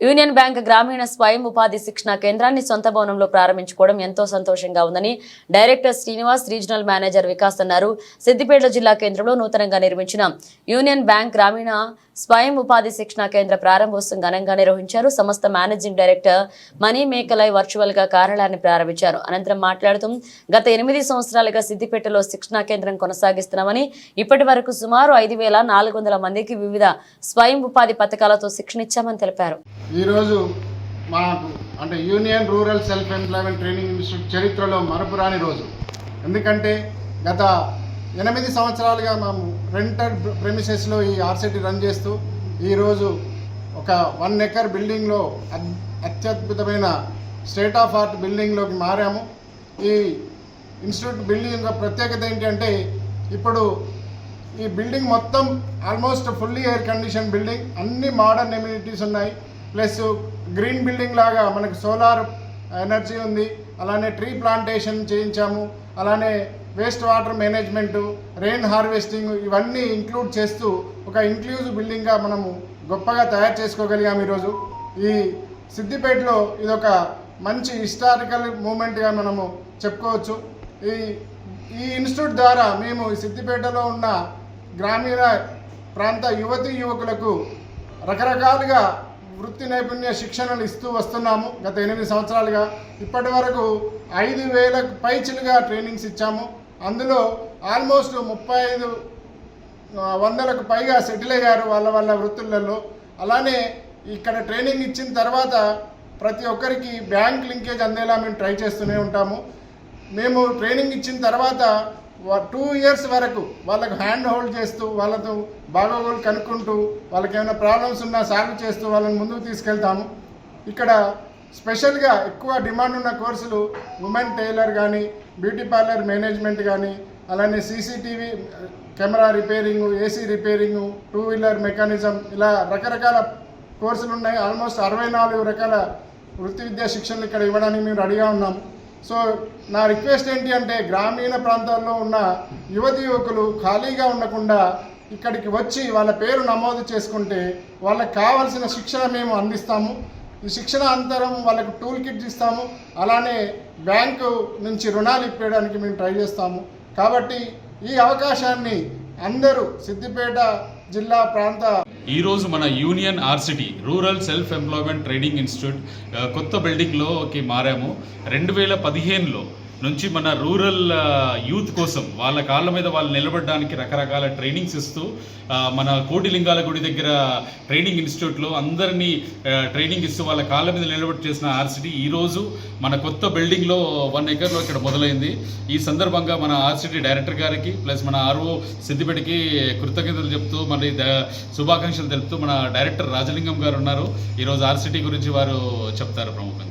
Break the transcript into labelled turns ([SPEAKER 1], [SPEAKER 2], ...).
[SPEAKER 1] Union bank గ్రామీణ స్వయం ఉపాధి శిక్షణ కేంద్రాన్ని సొంత భవనంలో ప్రారంభించుకోవడం ఎంతో సంతోషంగా ఉందని director Srinivas regional manager Vikas అన్నారు. సిద్దిపేట జిల్లా కేంద్రంలో నూతనంగా నిర్మించిన యూనియన్ బ్యాంక్ గ్రామీణ స్వయం ఉపాధి శిక్షణ కేంద్ర ప్రారంభోత్సవం ఘనంగా నిర్వహించారు. సంస్థ మేనేజింగ్ డైరెక్టర్ మనీ మేకలై వర్చువల్గా కార్యాలయాన్ని ప్రారంభించారు. అనంతరం మాట్లాడుతూ గత ఎనిమిది సంవత్సరాలుగా సిద్దిపేటలో శిక్షణా కేంద్రం కొనసాగిస్తున్నామని ఇప్పటి వరకు సుమారు ఐదు వేల నాలుగు వందల మందికి వివిధ స్వయం ఉపాధి పథకాలతో శిక్షణ ఇచ్చామని తెలిపారు.
[SPEAKER 2] ఈరోజు మాకు అంటే union rural self employment training institute చరిత్రలో మరపురాని రోజు. ఎందుకంటే గత ఎనిమిది సంవత్సరాలుగా మేము రెంటెడ్ ప్రెమిసెస్లో ఈ ఆర్సిటీ రన్ చేస్తూ ఈరోజు ఒక వన్ ఎకర్ బిల్డింగ్లో అద్- అత్యద్భుతమైన స్టేట్ ఆఫ్ ఆర్ట్ బిల్డింగ్లోకి మారాము. ఈ ఇన్స్టిట్యూట్ బిల్డింగ్ యొక్క ప్రత్యేకత ఏంటంటే ఇప్పుడు ఈ బిల్డింగ్ మొత్తం almost fully air condition building అన్ని మోడర్న్ ఎమ్యూనిటీస్ ఉన్నాయి. ప్లస్ గ్రీన్ బిల్డింగ్ లాగా మనకు సోలార్ ఎనర్జీ ఉంది. అలానే ట్రీ ప్లాంటేషన్ చేయించాము. అలానే waste water management rain harvesting ఇవన్నీ ఇంక్లూడ్ చేస్తూ ఒక ఇంక్లూజివ్ బిల్డింగ్గా మనము గొప్పగా తయారు చేసుకోగలిగాము ఈరోజు. ఈ సిద్దిపేటలో ఇదొక మంచి హిస్టారికల్ మూమెంట్గా మనము చెప్పుకోవచ్చు. ఈ ఈ ఇన్స్టిట్యూట్ ద్వారా మేము ఈ సిద్దిపేటలో ఉన్న గ్రామీణ ప్రాంత యువతి యువకులకు రకరకాలుగా వృత్తి నైపుణ్య శిక్షణను ఇస్తూ వస్తున్నాము. గత ఎనిమిది సంవత్సరాలుగా ఇప్పటి వరకు ఐదు వేలకు పైచిలుగా ట్రైనింగ్స్ ఇచ్చాము. అందులో ఆల్మోస్ట్ ముప్పై ఐదు వందలకు పైగా సెటిల్ అయ్యారు వాళ్ళ వాళ్ళ వృత్తులలో. అలానే ఇక్కడ ట్రైనింగ్ ఇచ్చిన తర్వాత ప్రతి ఒక్కరికి బ్యాంక్ లింకేజ్ అందేలా మేము ట్రై చేస్తూనే ఉంటాము. మేము ట్రైనింగ్ ఇచ్చిన తర్వాత టూ ఇయర్స్ వరకు వాళ్ళకు హ్యాండ్ హోల్డ్ చేస్తూ వాళ్ళతో బాగోగులు కనుక్కుంటూ వాళ్ళకి ఏమైనా ప్రాబ్లమ్స్ ఉన్నా సాల్వ్ చేస్తూ వాళ్ళని ముందుకు తీసుకెళ్తాము. ఇక్కడ స్పెషల్గా ఎక్కువ డిమాండ్ ఉన్న కోర్సులు ఉమెన్ టైలర్ కానీ బ్యూటీ పార్లర్ మేనేజ్మెంట్ కానీ అలానే CCTV camera repairing AC repairing two wheeler mechanism ఇలా రకరకాల కోర్సులు ఉన్నాయి. ఆల్మోస్ట్ అరవై నాలుగు రకాల వృత్తి విద్యా శిక్షణలు ఇక్కడ ఇవ్వడానికి మేము రెడీగా ఉన్నాము సో నా రిక్వెస్ట్ ఏంటి అంటే గ్రామీణ ప్రాంతాల్లో ఉన్న యువతి యువకులు ఖాళీగా ఉండకుండా ఇక్కడికి వచ్చి వాళ్ళ పేరు నమోదు చేసుకుంటే వాళ్ళకి కావాల్సిన శిక్షణ మేము అందిస్తాము. ఈ శిక్షణ అంతరం వాళ్ళకు టూల్ కిట్ ఇస్తాము. అలానే బ్యాంకు నుంచి రుణాలు ఇప్పేయడానికి మేము ట్రై చేస్తాము. కాబట్టి ఈ అవకాశాన్ని అందరూ సిద్దిపేట జిల్లా ప్రాంత
[SPEAKER 3] ఈరోజు మన union RSETI rural self employment training institute కొత్త బిల్డింగ్లోకి మారాము. రెండు వేల పదిహేనులో నుంచి మన రూరల్ యూత్ కోసం వాళ్ళ కాళ్ళ మీద వాళ్ళు నిలబడడానికి రకరకాల ట్రైనింగ్స్ ఇస్తూ మన కోటిలింగాల గుడి దగ్గర ట్రైనింగ్ ఇన్స్టిట్యూట్లో అందరినీ ట్రైనింగ్ ఇస్తూ వాళ్ళ కాళ్ళ మీద నిలబడి చేసిన ఆర్సిటీ ఈరోజు మన కొత్త బిల్డింగ్లో వన్ ఎకర్లో ఇక్కడ మొదలైంది. ఈ సందర్భంగా మన ఆర్సిటీ డైరెక్టర్ గారికి ప్లస్ మన ఆర్ఓ సిద్దిపేటకి కృతజ్ఞతలు చెప్తూ మరి ద- శుభాకాంక్షలు తెలుపుతూ మన డైరెక్టర్ రాజలింగం గారు ఉన్నారు. ఈరోజు ఆర్సిటీ గురించి వారు చెప్తారు ప్రముఖంగా.